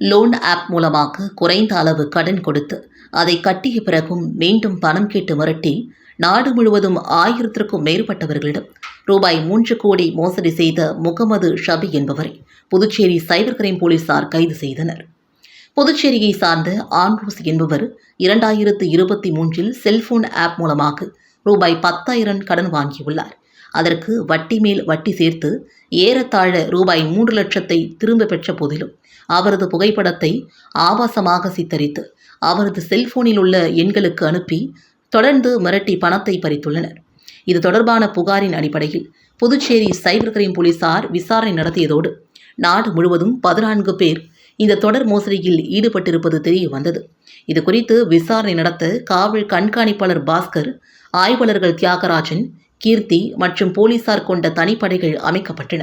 Loan app மூலமாக குறைந்த அளவு கடன் கொடுத்து அதை கட்டிய பிறகும் மீண்டும் பணம் கேட்டு மிரட்டி நாடு முழுவதும் ஆயிரத்திற்கும் மேற்பட்டவர்களிடம் ரூபாய் மூன்று கோடி மோசடி செய்த முகமது ஷபி என்பவரை புதுச்சேரி சைபர் கிரைம் போலீசார் கைது செய்தனர். புதுச்சேரியை சார்ந்த ஆண்ட்ரூஸ் என்பவர் இரண்டாயிரத்து இருபத்தி மூன்றில் செல்போன் ஆப் மூலமாக ரூபாய் பத்தாயிரம் கடன் வாங்கியுள்ளார். அதற்கு வட்டி மேல் வட்டி சேர்த்து ஏறத்தாழ ரூபாய் மூன்று லட்சத்தை திரும்ப பெற்ற போதிலும் அவரது புகைப்படத்தை ஆபாசமாக சித்தரித்து அவரது செல்போனில் உள்ள எண்களுக்கு அனுப்பி தொடர்ந்து மிரட்டி பணத்தை பறித்துள்ளனர். இது தொடர்பான புகாரின் அடிப்படையில் புதுச்சேரி சைபர் கிரைம் போலீசார் விசாரணை நடத்தியதோடு நாடு முழுவதும் பதினான்கு பேர் இந்த தொடர் மோசடியில் ஈடுபட்டிருப்பது தெரிய வந்தது. இது குறித்து விசாரணை நடத்த காவல் கண்காணிப்பாளர் பாஸ்கர் ஆய்வாளர்கள் தியாகராஜன் கீர்த்தி மற்றும் போலீசார் கொண்ட தனிப்படைகள் அமைக்கப்பட்டன.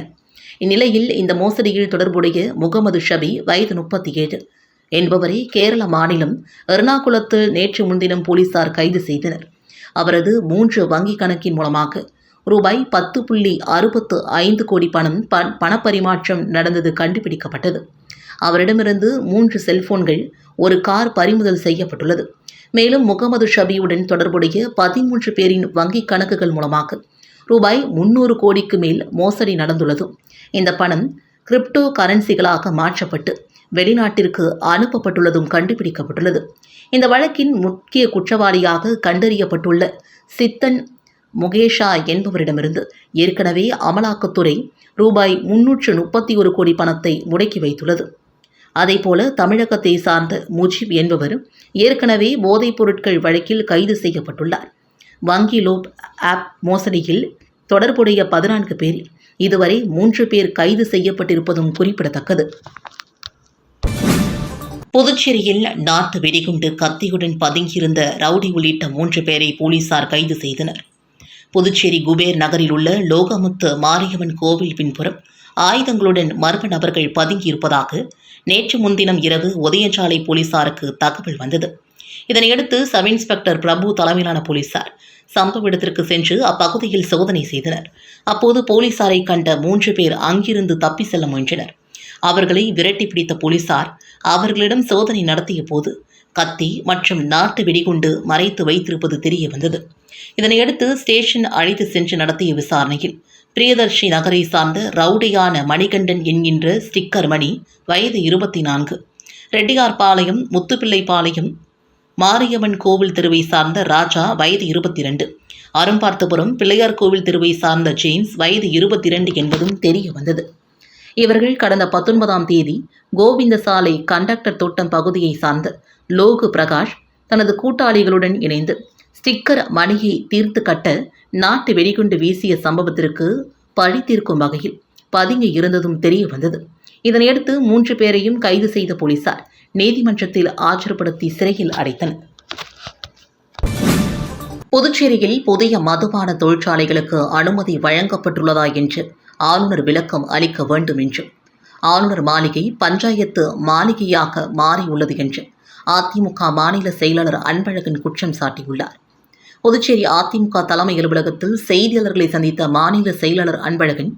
இந்நிலையில் இந்த மோசடியில் தொடர்புடைய முகமது ஷபி வயது முப்பத்தி ஏழு என்பவரை கேரள மாநிலம் எர்ணாகுளத்தில் நேற்று முன்தினம் போலீசார் கைது செய்தனர். அவரது மூன்று வங்கிக் கணக்கின் மூலமாக ரூபாய் பத்து புள்ளி அறுபத்து ஐந்து கோடி பணம் பண பணப்பரிமாற்றம் நடந்தது கண்டுபிடிக்கப்பட்டது. அவரிடமிருந்து மூன்று செல்போன்கள் ஒரு கார் பறிமுதல் செய்யப்பட்டுள்ளது. மேலும் முகமது ஷபியுடன் தொடர்புடைய பதிமூன்று பேரின் வங்கிக் கணக்குகள் மூலமாக ரூபாய் முன்னூறு கோடிக்கு மேல் மோசடி நடந்துள்ளதும் இந்த பணம் கிரிப்டோ கரன்சிகளாக மாற்றப்பட்டு வெளிநாட்டிற்கு அனுப்பப்பட்டுள்ளதும் கண்டுபிடிக்கப்பட்டுள்ளது. இந்த வழக்கின் முக்கிய குற்றவாளியாக கண்டறியப்பட்டுள்ள சித்தன் முகேஷா என்பவரிடமிருந்து ஏற்கனவே அமலாக்கத்துறை ரூபாய் முன்னூற்று முப்பத்தி ஒரு கோடி பணத்தை முடக்கி வைத்துள்ளது. அதேபோல தமிழகத்தை சார்ந்த முஜிப் என்பவர் ஏற்கனவே போதைப் பொருட்கள் வழக்கில் கைது செய்யப்பட்டுள்ளார். வங்கி லோப் ஆப் மோசடியில் தொடர்புடைய பதினான்கு பேர் இதுவரை மூன்று பேர் கைது செய்யப்பட்டிருப்பதும் குறிப்பிடத்தக்கது. புதுச்சேரியில் நாட்டு வெடிகுண்டு கத்தியுடன் பதுங்கியிருந்த ரவுடி உள்ளிட்ட மூன்று பேரை போலீசார் கைது செய்தனர். புதுச்சேரி குபேர் நகரில் உள்ள லோகமுத்து மாரியம்மன் கோவில் பின்புறம் ஆயுதங்களுடன் மர்ம நபர்கள் பதுங்கியிருப்பதாக நேற்று முன்தினம் இரவு உதயசாலை போலீசாருக்கு தகவல் வந்தது. இதனையடுத்து சப் இன்ஸ்பெக்டர் பிரபு தலைமையிலான போலீசார் சம்பவ இடத்திற்கு சென்று அப்பகுதியில் சோதனை செய்தனர். அப்போது போலீசாரை கண்ட மூன்று பேர் அங்கிருந்து தப்பி செல்ல முயன்றனர். அவர்களை விரட்டி பிடித்த போலீசார் அவர்களிடம் சோதனை நடத்திய போது கத்தி மற்றும் நாட்டு வெடிகுண்டு மறைத்து வைத்திருப்பது தெரிய வந்தது. இதனையடுத்து ஸ்டேஷன் அழைத்து சென்று நடத்திய விசாரணையில் பிரியதர்ஷி நகரை சார்ந்த ரவுடியான மணிகண்டன் என்கின்ற ஸ்டிக்கர் மணி வயது இருபத்தி நான்கு. ரெட்டியார்பாளையம் முத்துப்பிள்ளைப்பாளையம் மாரியம்மன் கோவில் தெருவை சார்ந்த ராஜா வயது இருபத்தி இரண்டு அரும்பார்த்தபுரம் பிள்ளையார் கோவில் தெருவை சார்ந்த ஜேம்ஸ் வயது இருபத்தி இரண்டு என்பதும் தெரிய வந்தது. இவர்கள் கடந்த பத்தொன்பதாம் தேதி கோவிந்த சாலை கண்டக்டர் தோட்டம் பகுதியை சார்ந்த லோகு பிரகாஷ் தனது கூட்டாளிகளுடன் இணைந்து ஸ்டிக்கர் மணியை தீர்த்து கட்ட நாட்டு வெடிகுண்டு வீசிய சம்பவத்திற்கு பழி தீர்க்கும் வகையில் பதுங்கி இருந்ததும் தெரிய வந்தது. இதனையடுத்து மூன்று பேரையும் கைது செய்த போலீசார் நீதிமன்றத்தில் ஆஜர்படுத்தி சிறையில் அடைத்தனர் புதுச்சேரியில் புதிய மதுபான தொழிற்சாலைகளுக்கு அனுமதி வழங்கப்பட்டுள்ளதா என்று ஆளுநர் விளக்கம் அளிக்க வேண்டும் என்று. ஆளுநர் மாளிகை பஞ்சாயத்து மாளிகையாக மாறியுள்ளது என்று அதிமுக மாநில செயலாளர் அன்பழகன் குற்றம் சாட்டியுள்ளார். புதுச்சேரி அதிமுக தலைமை அலுவலகத்தில் செய்தியாளர்களை சந்தித்த மாநில செயலாளர் அன்பழகன்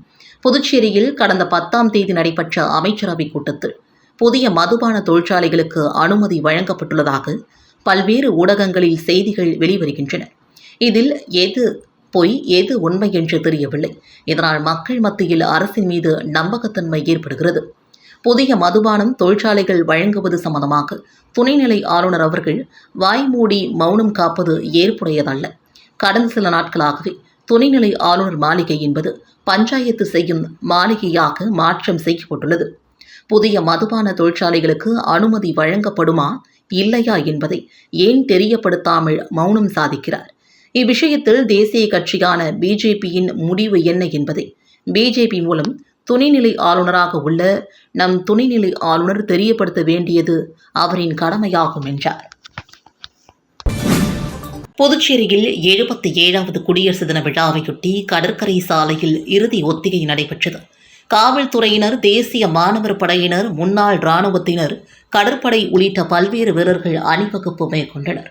புதுச்சேரியில் கடந்த பத்தாம் தேதி நடைபெற்ற அமைச்சரவைக் கூட்டத்தில் புதிய மதுபான தொழிற்சாலைகளுக்கு அனுமதி வழங்கப்பட்டுள்ளதாக பல்வேறு ஊடகங்களில் செய்திகள் வெளிவருகின்றன. இதில் எது பொய் எது உண்மை என்று தெரியவில்லை. இதனால் மக்கள் மத்தியில் அரசின் மீது நம்பகத்தன்மை ஏற்படுகிறது. புதிய மதுபானம் தொழிற்சாலைகள் வழங்குவது சம்பந்தமாக துணைநிலை ஆளுநர் அவர்கள் வாய்மூடி மௌனம் காப்பது ஏற்புடையதல்ல. கடந்த சில நாட்களாகவே துணைநிலை ஆளுநர் மாளிகை என்பது பஞ்சாயத்து செய்யும் மாளிகையாக மாற்றம் செய்யப்பட்டுள்ளது. புதிய மதுபான தொழிற்சாலைகளுக்கு அனுமதி வழங்கப்படுமா இல்லையா என்பதை ஏன் தெரியப்படுத்தாமல் மௌனம் சாதிக்கிறார்? இவ்விஷயத்தில் தேசிய கட்சியான பிஜேபியின் முடிவு என்ன என்பதை பிஜேபி மூலம் துணைநிலை ஆளுநராக உள்ள நம் துணைநிலை ஆளுநர் தெரியப்படுத்த வேண்டியது அவரின் கடமையாகும் என்றார். புதுச்சேரியில் எழுபத்தி ஏழாவது குடியரசு தின விழாவையொட்டி கடற்கரை சாலையில் இறுதி ஒத்திகை நடைபெற்றது. காவல்துறையினர் தேசிய மாணவர் படையினர் முன்னாள் இராணுவத்தினர் கடற்படை உள்ளிட்ட பல்வேறு வீரர்கள் அணிவகுப்பு மேற்கொண்டனர்.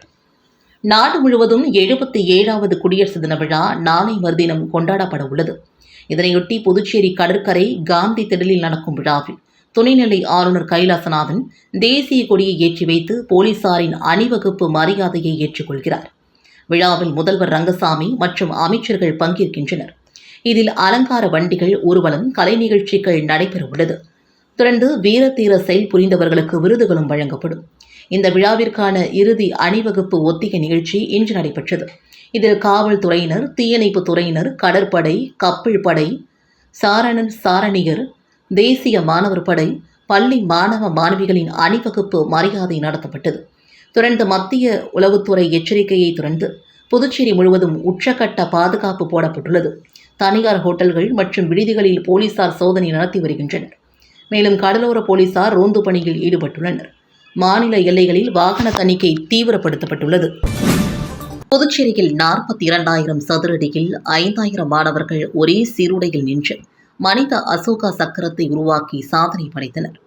நாடு முழுவதும் எழுபத்தி ஏழாவது குடியரசு தின விழா நாளை மறுதினம் கொண்டாடப்பட உள்ளது. இதனையொட்டி புதுச்சேரி கடற்கரை காந்தி திடலில் நடக்கும் விழாவில் துணைநிலை ஆளுநர் கைலாசநாதன் தேசிய கொடியை ஏற்றி வைத்து போலீசாரின் அணிவகுப்பு மரியாதையை ஏற்றுக்கொள்கிறார். விழாவில் முதல்வர் ரங்கசாமி மற்றும் அமைச்சர்கள் பங்கேற்கின்றனர். இதில் அலங்கார வண்டிகள் ஊர்வலம் கலை நிகழ்ச்சிகள் நடைபெறவுள்ளது. தொடர்ந்து வீரத்தீர செயல் புரிந்தவர்களுக்கு விருதுகளும் வழங்கப்படும். இந்த விழாவிற்கான இறுதி அணிவகுப்பு ஒத்திகை நிகழ்ச்சி இன்று நடைபெற்றது. இதில் காவல்துறையினர் தீயணைப்பு துறையினர் கடற்படை கப்பல் படை சாரணன் சாரணியர் தேசிய மாணவர் படை பள்ளி மாணவ மாணவிகளின் அணிவகுப்பு மரியாதை நடத்தப்பட்டது. தொடர்ந்து மத்திய உளவுத்துறை எச்சரிக்கையை தொடர்ந்து புதுச்சேரி முழுவதும் உச்சக்கட்ட பாதுகாப்பு போடப்பட்டுள்ளது. தனியார் ஹோட்டல்கள் மற்றும் விடுதிகளில் போலீசார் சோதனை நடத்தி வருகின்றனர். மேலும் கடலோர போலீசார் ரோந்து பணியில் ஈடுபட்டுள்ளனர். மாநில எல்லைகளில் வாகன தணிக்கை தீவிரப்படுத்தப்பட்டுள்ளது. புதுச்சேரியில் நாற்பத்தி இரண்டாயிரம் சதுரடியில் ஐந்தாயிரம் மாணவர்கள் ஒரே சீருடையில் நின்று மனித அசோகா சக்கரத்தை உருவாக்கி சாதனை படைத்தனர்.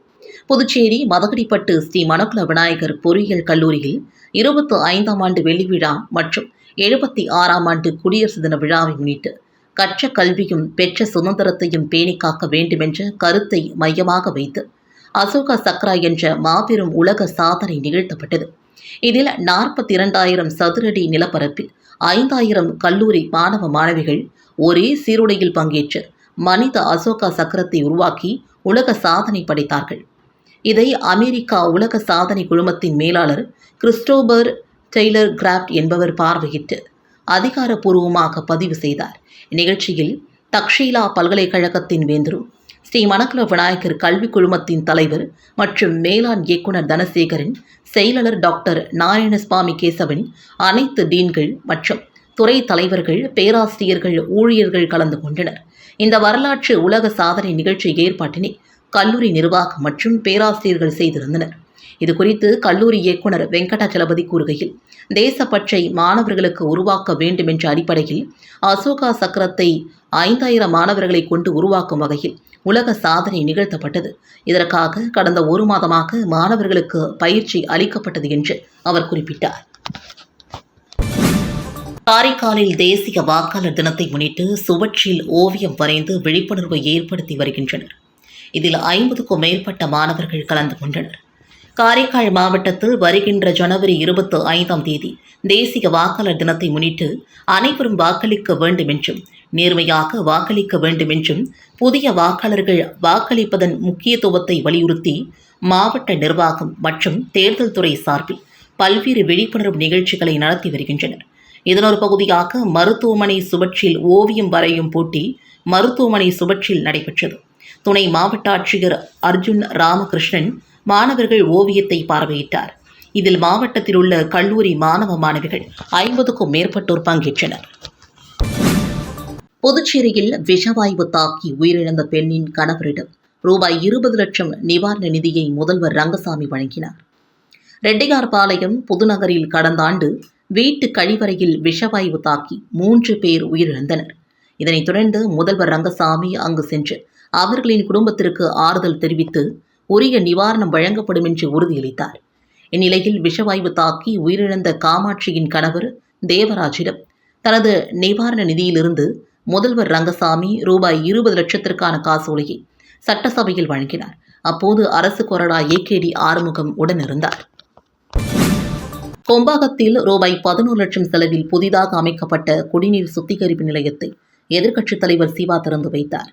புதுச்சேரி மதகடிப்பட்டு ஸ்ரீ மணக்குல விநாயகர் பொறியியல் கல்லூரியில் இருபத்தி ஐந்தாம் ஆண்டு வெள்ளி விழா மற்றும் எழுபத்தி ஆறாம் ஆண்டு குடியரசு தின விழாவை முன்னிட்டு கற்ற கல்வியும் பெற்ற சுதந்திரத்தையும் பேணி காக்க வேண்டுமென்ற கருத்தை மையமாக வைத்து அசோகா சக்ரா என்ற மாபெரும் உலக சாதனை நிகழ்த்தப்பட்டது. இதில் நாற்பத்தி இரண்டாயிரம் சதுரடி நிலப்பரப்பில் ஐந்தாயிரம் கல்லூரி மாணவ மாணவிகள் ஒரே சீருடையில் பங்கேற்று மனித அசோகா சக்கரத்தை உருவாக்கி உலக சாதனை படைத்தார்கள். இதை அமெரிக்கா உலக சாதனை குழுமத்தின் மேலாளர் கிறிஸ்டோபர் டெய்லர் கிராப்ட் என்பவர் பார்வையிட்டு அதிகாரப்பூர்வமாக பதிவு செய்தார். இந்நிகழ்ச்சியில் தக்ஷீலா பல்கலைக்கழகத்தின் வேந்தரும் ஸ்ரீ மணக்குல விநாயகர் கல்விக் குழுமத்தின் தலைவர் மற்றும் மேலாண் இயக்குனர் தனசேகரன் செயலாளர் டாக்டர் நாராயணசுவாமி கேசவன் அனைத்து டீன்கள் மற்றும் துறை தலைவர்கள் பேராசிரியர்கள் ஊழியர்கள் கலந்து கொண்டனர். இந்த வரலாற்று உலக சாதனை நிகழ்ச்சி ஏற்பாட்டினை கல்லூரி நிர்வாகம் மற்றும் பேராசிரியர்கள் செய்திருந்தனர். இது குறித்து கல்லூரி இயக்குனர் வெங்கடாச்சலபதி கூறுகையில் தேசப்பற்றை மாணவர்களுக்கு உருவாக்க வேண்டும் என்ற அடிப்படையில் அசோகா சக்கரத்தை ஐந்தாயிரம் மாணவர்களை கொண்டு உருவாக்கும் வகையில் உலக சாதனை நிகழ்த்தப்பட்டது. இதற்காக கடந்த ஒரு மாதமாக மாணவர்களுக்கு பயிற்சி அளிக்கப்பட்டது என்று அவர் குறிப்பிட்டார். காரைக்காலில் தேசிய வாக்காளர் தினத்தை முன்னிட்டு சுவற்றில் ஓவியம் வரைந்து விழிப்புணர்வை ஏற்படுத்தி வருகின்றனர். இதில் ஐம்பதுக்கும் மேற்பட்ட மாணவர்கள் கலந்து கொண்டனர். காரைக்கால் மாவட்டத்தில் வருகின்ற ஜனவரி இருபத்தி ஐந்தாம் தேதி தேசிய வாக்காளர் தினத்தை முன்னிட்டு அனைவரும் வாக்களிக்க வேண்டும் என்றும் நேர்மையாக வாக்களிக்க வேண்டும் என்றும் புதிய வாக்காளர்கள் வாக்களிப்பதன் முக்கியத்துவத்தை வலியுறுத்தி மாவட்ட நிர்வாகம் மற்றும் தேர்தல் துறை சார்பில் பல்வேறு விழிப்புணர்வு நிகழ்ச்சிகளை நடத்தி வருகின்றனர். இதனொரு பகுதியாக மருத்துவமனை சுவற்றில் ஓவியம் வரையும் போட்டி மருத்துவமனை சுவற்றில் நடைபெற்றது. துணை மாவட்ட ஆட்சியர் அர்ஜுன் ராமகிருஷ்ணன் மாணவர்கள் ஓவியத்தை பார்வையிட்டார். இதில் மாவட்டத்தில் உள்ள கல்லூரி மாணவ மாணவிகள் ஐம்பதுக்கும் மேற்பட்டோர் பங்கேற்றனர். புதுச்சேரியில் விஷவாயு தாக்கி உயிரிழந்த பெண்ணின் கணவரிடம் ரூபாய் இருபது லட்சம் நிவாரண நிதியை முதல்வர் ரங்கசாமி வழங்கினார். ரெட்டியார்பாளையம் புதுநகரில் கடந்த ஆண்டு வீட்டு கழிவறையில் விஷவாயு தாக்கி மூன்று பேர் உயிரிழந்தனர். இதனைத் தொடர்ந்து முதல்வர் ரங்கசாமி அங்கு சென்று அவர்களின் குடும்பத்திற்கு ஆறுதல் தெரிவித்து உரிய நிவாரணம் வழங்கப்படும் என்று உறுதியளித்தார். இந்நிலையில் விஷவாயு தாக்கி உயிரிழந்த காமாட்சியின் கணவர் தேவராஜிடம் தனது நிவாரண நிதியிலிருந்து முதல்வர் ரங்கசாமி ரூபாய் இருபது லட்சத்திற்கான காசோலையை சட்டசபையில் வழங்கினார். அப்போது அரசு கொறடா ஏகேடி ஆறுமுகம் உடனிருந்தார். கொம்பாகத்தில் ரூபாய் பதினோரு லட்சம் செலவில் புதிதாக அமைக்கப்பட்ட குடிநீர் சுத்திகரிப்பு நிலையத்தை எதிர்க்கட்சித் தலைவர் சிவா திறந்து வைத்தார்.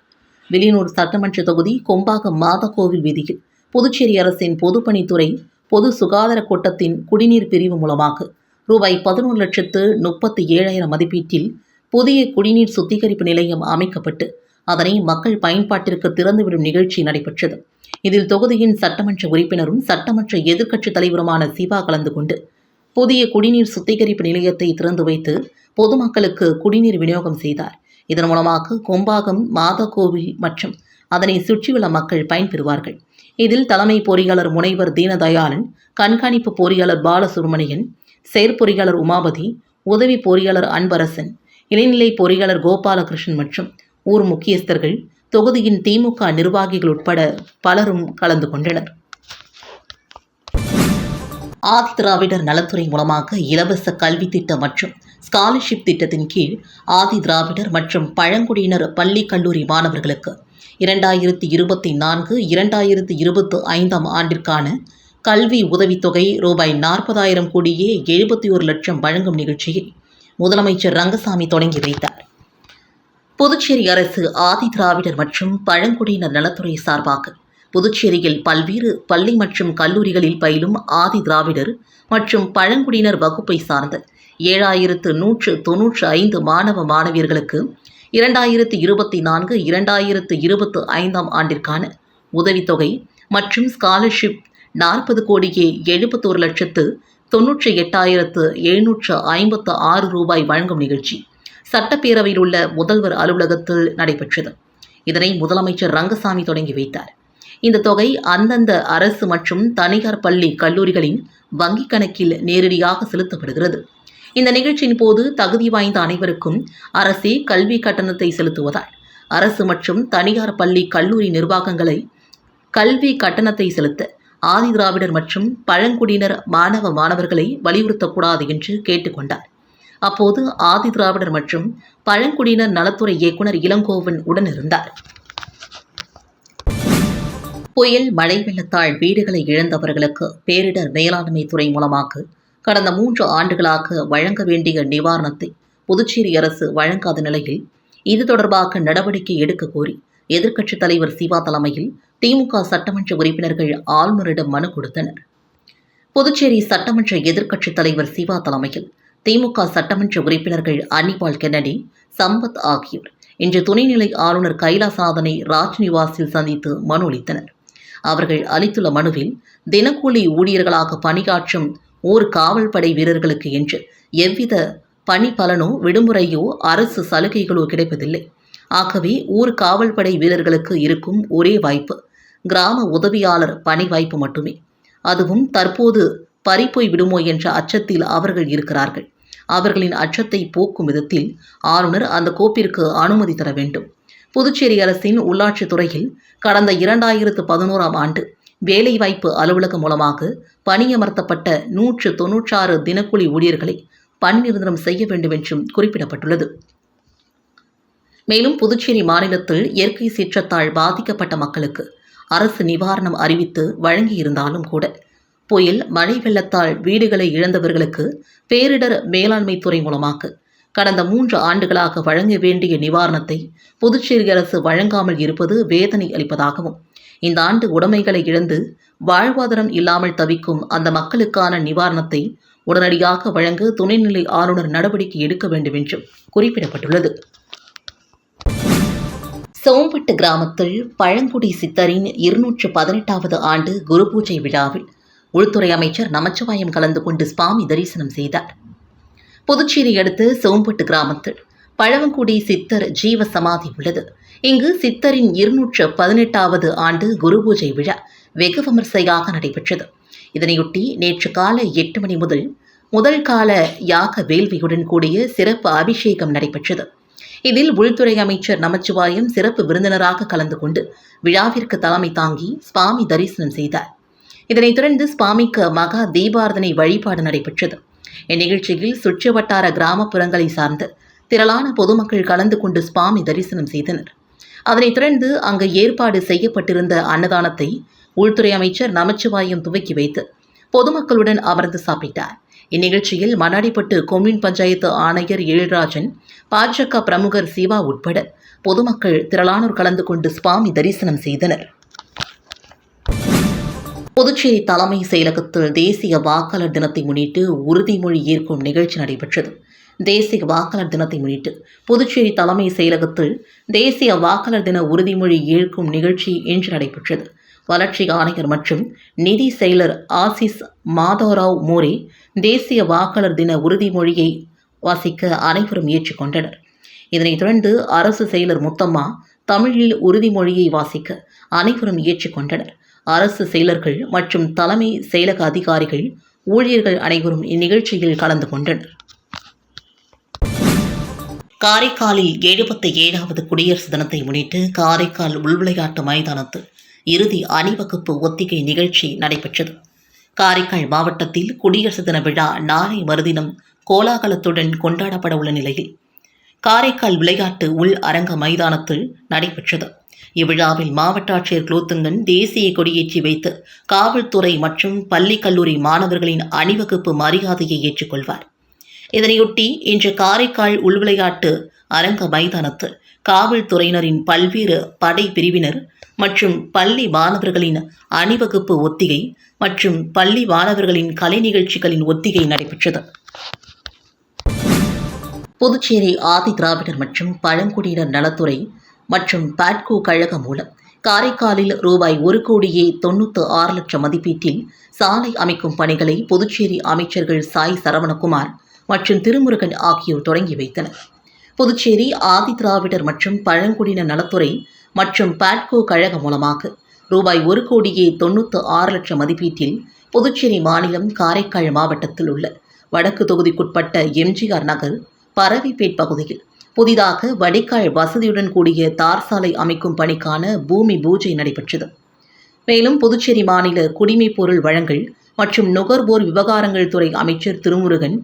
வில்லியனூர் சட்டமன்ற தொகுதி கொம்பாகம் மாதக்கோவில் வீதியில் புதுச்சேரி அரசின் பொதுப்பணித்துறை பொது சுகாதார கூட்டத்தின் குடிநீர் பிரிவு மூலமாக ரூபாய் பதினோரு லட்சத்து முப்பத்தி ஏழாயிரம் மதிப்பீட்டில் புதிய குடிநீர் சுத்திகரிப்பு நிலையம் அமைக்கப்பட்டு அதனை மக்கள் பயன்பாட்டிற்கு திறந்துவிடும் நிகழ்ச்சி நடைபெற்றது. இதில் தொகுதியின் சட்டமன்ற உறுப்பினரும் சட்டமன்ற எதிர்க்கட்சித் தலைவருமான சிவா கலந்து கொண்டு புதிய குடிநீர் சுத்திகரிப்பு நிலையத்தை திறந்து வைத்து பொதுமக்களுக்கு குடிநீர் விநியோகம் செய்தார். இதன் மூலமாக கொம்பாகம் மாதக்கோவில் மற்றும் அதனை சுற்றியுள்ள மக்கள் பயன்பெறுவார்கள். இதில் தலைமை பொறியாளர் முனைவர் தீனதயாளன் கண்காணிப்பு பொறியாளர் பாலசுப்ரமணியன் செயற்பொறியாளர் உமாபதி உதவி பொறியாளர் அன்பரசன் இளைநிலை பொறியாளர் கோபாலகிருஷ்ணன் மற்றும் ஊர் முக்கியஸ்தர்கள் தொகுதியின் திமுக நிர்வாகிகள் உட்பட பலரும் கலந்து கொண்டனர். ஆதிதிராவிடர் நலத்துறை மூலமாக இலவச கல்வி திட்டம் மற்றும் ஸ்காலர்ஷிப் திட்டத்தின் கீழ் ஆதி திராவிடர் மற்றும் பழங்குடியினர் பள்ளி கல்லூரி மாணவர்களுக்கு இரண்டாயிரத்தி இருபத்தி நான்கு இரண்டாயிரத்தி இருபத்தி ஐந்தாம் ஆண்டிற்கான கல்வி உதவித்தொகை ரூபாய் நாற்பதாயிரம் கோடியே எழுபத்தி ஒரு லட்சம் வழங்கும் நிகழ்ச்சியை முதலமைச்சர் ரங்கசாமி தொடங்கி வைத்தார். புதுச்சேரி அரசு ஆதி திராவிடர் மற்றும் பழங்குடியினர் நலத்துறை சார்பாக புதுச்சேரியில் பல்வேறு பள்ளி மற்றும் கல்லூரிகளில் பயிலும் ஆதி திராவிடர் மற்றும் பழங்குடியினர் வகுப்பை சார்ந்த ஏழாயிரத்து நூற்று தொன்னூற்று ஐந்து மாணவ மாணவியர்களுக்கு இரண்டாயிரத்து இருபத்தி நான்கு இரண்டாயிரத்து இருபத்து ஐந்தாம் ஆண்டிற்கான உதவித்தொகை மற்றும் ஸ்காலர்ஷிப் நாற்பது கோடியே எழுபத்தோரு லட்சத்து தொன்னூற்றி எட்டாயிரத்து எழுநூற்று ஐம்பத்து ஆறு ரூபாய் வழங்கும் நிகழ்ச்சி சட்டப்பேரவையில் உள்ள முதல்வர் அலுவலகத்தில் நடைபெற்றது. இதனை முதலமைச்சர் ரங்கசாமி தொடங்கி வைத்தார். இந்த தொகை அந்தந்த அரசு மற்றும் தனியார் பள்ளி கல்லூரிகளின் வங்கிக் கணக்கில் நேரடியாக செலுத்தப்படுகிறது. இந்த நிகழ்ச்சியின் போது தகுதி வாய்ந்த அனைவருக்கும் அரசே கல்வி கட்டணத்தை செலுத்துவதால் அரசு மற்றும் தனியார் பள்ளி கல்லூரி நிர்வாகங்களை கல்வி கட்டணத்தை செலுத்த ஆதி திராவிடர் மற்றும் பழங்குடியினர் மாணவ மாணவர்களை வலியுறுத்தக்கூடாது என்று கேட்டுக்கொண்டார். அப்போது ஆதி திராவிடர் மற்றும் பழங்குடியினர் நலத்துறை இயக்குனர் இளங்கோவன் உடனிருந்தார். புயல் மழை வெள்ளத்தால் வீடுகளை இழந்தவர்களுக்கு பேரிடர் மேலாண்மை துறை மூலமாக கடந்த மூன்று ஆண்டுகளாக வழங்க வேண்டிய நிவாரணத்தை புதுச்சேரி அரசு வழங்காத நிலையில் இது தொடர்பாக நடவடிக்கை எடுக்க கோரி எதிர்க்கட்சித் தலைவர் சிவா தலைமையில் திமுக சட்டமன்ற உறுப்பினர்கள் ஆளுநரிடம் மனு கொடுத்தனர். புதுச்சேரி சட்டமன்ற எதிர்க்கட்சித் தலைவர் சிவா தலைமையில் திமுக சட்டமன்ற உறுப்பினர்கள் அன்னிபால் கென்னடி சம்பத் ஆகியோர் இன்று துணைநிலை ஆளுநர் கைலாசநாதனை ராஜ்நிவாசில் சந்தித்து மனு அளித்தனர். அவர்கள் அளித்துள்ள மனுவில் தினக்கூலி ஊழியர்களாக பணியாற்றும் ஊர் காவல் படை வீரர்களுக்கு என்று எவ்வித பணி பலனோ விடுமுறையோ அரசு சலுகைகளோ கிடைப்பதில்லை. ஆகவே ஊர் காவல் படை வீரர்களுக்கு இருக்கும் ஒரே வாய்ப்பு கிராம உதவியாளர் பணி வாய்ப்பு மட்டுமே. அதுவும் தற்போது பறிப்போய் விடுமோ என்ற அச்சத்தில் அவர்கள் இருக்கிறார்கள். அவர்களின் அச்சத்தை போக்கும் விதத்தில் ஆளுநர் அந்த கோப்பிற்கு அனுமதி தர வேண்டும். புதுச்சேரி அரசின் உள்ளாட்சித் துறையில் கடந்த இரண்டாயிரத்து பதினோராம் ஆண்டு வேலைவாய்ப்பு அலுவலகம் மூலமாக பணியமர்த்தப்பட்ட நூற்று தொன்னூற்றாறு தினக்கூலி ஊழியர்களை பணிநிரந்தரம் செய்ய வேண்டும் என்றும் குறிப்பிடப்பட்டுள்ளது. மேலும் புதுச்சேரி மாநிலத்தில் இயற்கை சீற்றத்தால் பாதிக்கப்பட்ட மக்களுக்கு அரசு நிவாரணம் அறிவித்து வழங்கியிருந்தாலும் கூட புயல் மழை வெள்ளத்தால் வீடுகளை இழந்தவர்களுக்கு பேரிடர் மேலாண்மை துறை மூலமாக கடந்த மூன்று ஆண்டுகளாக வழங்க வேண்டிய நிவாரணத்தை புதுச்சேரி அரசு வழங்காமல் இருப்பது வேதனை அளிப்பதாகவும் இந்த ஆண்டு உடைமைகளை இழந்து வாழ்வாதாரம் இல்லாமல் தவிக்கும் அந்த மக்களுக்கான நிவாரணத்தை உடனடியாக வழங்க துணைநிலை ஆளுநர் நடவடிக்கை எடுக்க வேண்டும் என்றும் குறிப்பிடப்பட்டுள்ளது. சோம்பட்டு கிராமத்தில் பழங்குடி சித்தரின் இருநூற்று பதினெட்டாவது ஆண்டு குரு பூஜை விழாவில் உள்துறை அமைச்சர் நமச்சிவாயம் கலந்து கொண்டு சுவாமி தரிசனம் செய்தார். புதுச்சேரி அடுத்து சோம்பட்டு கிராமத்தில் பழங்குடி சித்தர் ஜீவ சமாதி உள்ளது. இங்கு சித்தரின் இருநூற்று பதினெட்டாவது ஆண்டு குரு பூஜை விழா வெகு விமர்சையாக நடைபெற்றது. இதனையொட்டி நேற்று காலை எட்டு மணி முதல் முதல் கால யாக வேள்வியுடன் கூடிய சிறப்பு அபிஷேகம் நடைபெற்றது. இதில் உள்துறை அமைச்சர் நமச்சிவாயம் சிறப்பு விருந்தினராக கலந்து கொண்டு விழாவிற்கு தலைமை தாங்கி சுவாமி தரிசனம் செய்தார். இதனைத் தொடர்ந்து சுவாமிக்கு மகா தீபாரதனை வழிபாடு நடைபெற்றது. இந்நிகழ்ச்சியில் சுற்று வட்டார கிராமப்புறங்களை சார்ந்து திரளான பொதுமக்கள் கலந்து கொண்டு சுவாமி தரிசனம் செய்தனர். அதனைத் தொடர்ந்து அங்கு ஏற்பாடு செய்யப்பட்டிருந்த அன்னதானத்தை உள்துறை அமைச்சர் நமச்சிவாயம் துவக்கி வைத்து பொதுமக்களுடன் அமர்ந்து சாப்பிட்டார். இந்நிகழ்ச்சியில் மண்ணாடிப்பட்டு கொம்யூன் பஞ்சாயத்து ஆணையர் எழில்ராஜன் பாஜக பிரமுகர் சிவா உட்பட பொதுமக்கள் திரளானோர் கலந்து கொண்டு சுவாமி தரிசனம் செய்தனர். புதுச்சேரி தலைமை செயலகத்தில் தேசிய வாக்காளர் தினத்தை முன்னிட்டு உறுதிமொழி ஏற்கும் நிகழ்ச்சி நடைபெற்றது. தேசிய வாக்காளர் தினத்தை முன்னிட்டு புதுச்சேரி தலைமை செயலகத்தில் தேசிய வாக்காளர் தின உறுதிமொழி ஏற்கும் நிகழ்ச்சி இன்று நடைபெற்றது. வளர்ச்சி ஆணையர் மற்றும் நிதி செயலர் ஆசிஸ் மாதவராவ் மோரே தேசிய வாக்காளர் தின உறுதிமொழியை வாசிக்க அனைவரும் ஏற்றுக்கொண்டனர். இதனைத் தொடர்ந்து அரசு செயலர் முத்தம்மா தமிழில் உறுதிமொழியை வாசிக்க அனைவரும் ஏற்றுக்கொண்டனர். அரசு செயலர்கள் மற்றும் தலைமை செயலக அதிகாரிகள் ஊழியர்கள் அனைவரும் இந்நிகழ்ச்சியில் கலந்து கொண்டனர். காரைக்காலில் எழுபத்தி ஏழாவது குடியரசு தினத்தை முன்னிட்டு காரைக்கால் உள்விளையாட்டு மைதானத்தில் இறுதி அணிவகுப்பு ஒத்திகை நிகழ்ச்சி நடைபெற்றது. காரைக்கால் மாவட்டத்தில் குடியரசு தின விழா நாளை மறுதினம் கோலாகலத்துடன் கொண்டாடப்பட உள்ள நிலையில் காரைக்கால் விளையாட்டு உள் அரங்க மைதானத்தில் நடைபெற்றது. இவ்விழாவில் மாவட்ட ஆட்சியர் குலோத்துங்கன் தேசிய கொடியேற்றி வைத்து காவல்துறை மற்றும் பள்ளி கல்லூரி மாணவர்களின் அணிவகுப்பு மரியாதையை ஏற்றுக்கொள்வார். இதனையொட்டி இன்று காரைக்கால் உள்விளையாட்டு அரங்க மைதானத்தில் காவல்துறையினரின் பல்வேறு படை பிரிவினர் மற்றும் பள்ளி மாணவர்களின் அணிவகுப்பு ஒத்திகை மற்றும் பள்ளி மாணவர்களின் கலை நிகழ்ச்சிகளின் ஒத்திகை நடைபெற்றது. புதுச்சேரி ஆதி திராவிடர் மற்றும் பழங்குடியினர் நலத்துறை மற்றும் பாட்கோ கழகம் மூலம் காரைக்காலில் ரூபாய் ஒரு கோடியே தொண்ணூற்று ஆறு லட்சம் மதிப்பீட்டில் சாலை அமைக்கும் பணிகளை புதுச்சேரி அமைச்சர்கள் சாய் சரவணகுமார் மற்றும் திருமுருகன் ஆகியோர் தொடங்கி வைத்தனர். புதுச்சேரி ஆதி திராவிடர் மற்றும் பழங்குடியின நலத்துறை மற்றும் பாட்கோ கழகம் மூலமாக ரூபாய் ஒரு கோடியே தொண்ணூற்று ஆறு லட்சம் மதிப்பீட்டில் புதுச்சேரி மாநிலம் காரைக்கால் மாவட்டத்தில் உள்ள வடக்கு தொகுதிக்குட்பட்ட எம்ஜிஆர் நகர் பரவிப்பேட் பகுதியில் புதிதாக வடிகால் வசதியுடன் கூடிய தார் சாலை அமைக்கும் பணிக்கான பூமி பூஜை நடைபெற்றது. மேலும் புதுச்சேரி மாநில குடிமைப் பொருள் வழங்கல் மற்றும் நுகர்வோர் விவகாரங்கள் துறை அமைச்சர் திருமுருகன்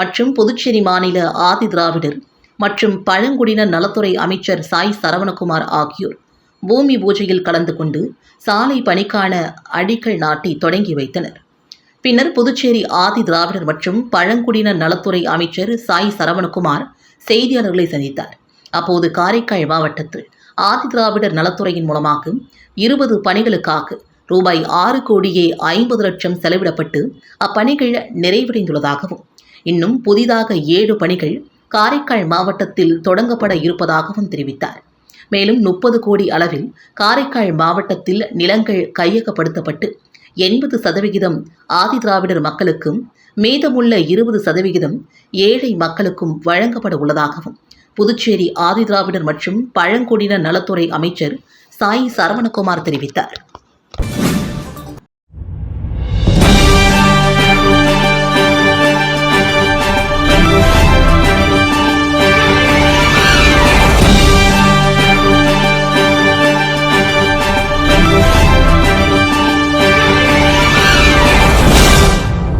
மற்றும் புதுச்சேரி மாநில ஆதி திராவிடர் மற்றும் பழங்குடியினர் நலத்துறை அமைச்சர் சாய் சரவணகுமார் ஆகியோர் பூமி பூஜையில் கலந்து கொண்டு சாலை பணிக்கான அடிக்கல் நாட்டி தொடங்கி வைத்தனர். பின்னர் புதுச்சேரி ஆதி திராவிடர் மற்றும் பழங்குடியினர் நலத்துறை அமைச்சர் சாய் சரவணகுமார் செய்தியாளர்களை சந்தித்தார். அப்போது காரைக்கால் மாவட்டத்தில் ஆதி திராவிடர் நலத்துறையின் மூலமாக இருபது பணிகளுக்காக ரூபாய் ஆறு கோடியே ஐம்பது லட்சம் செலவிடப்பட்டு அப்பணிகள் நிறைவடைந்துள்ளதாகவும் இன்னும் புதிதாக ஏழு பணிகள் காரைக்கால் மாவட்டத்தில் தொடங்கப்பட இருப்பதாகவும் தெரிவித்தார். மேலும் முப்பது கோடி அளவில் காரைக்கால் மாவட்டத்தில் நிலங்கள் கையகப்படுத்தப்பட்டு எண்பது சதவிகிதம் ஆதி திராவிடர் மக்களுக்கும் மீதமுள்ள இருபது சதவிகிதம் ஏழை மக்களுக்கும் வழங்கப்பட உள்ளதாகவும் புதுச்சேரி ஆதி திராவிடர் மற்றும் பழங்குடியினர் நலத்துறை அமைச்சர் சாய் சரவணகுமார் தெரிவித்தார்.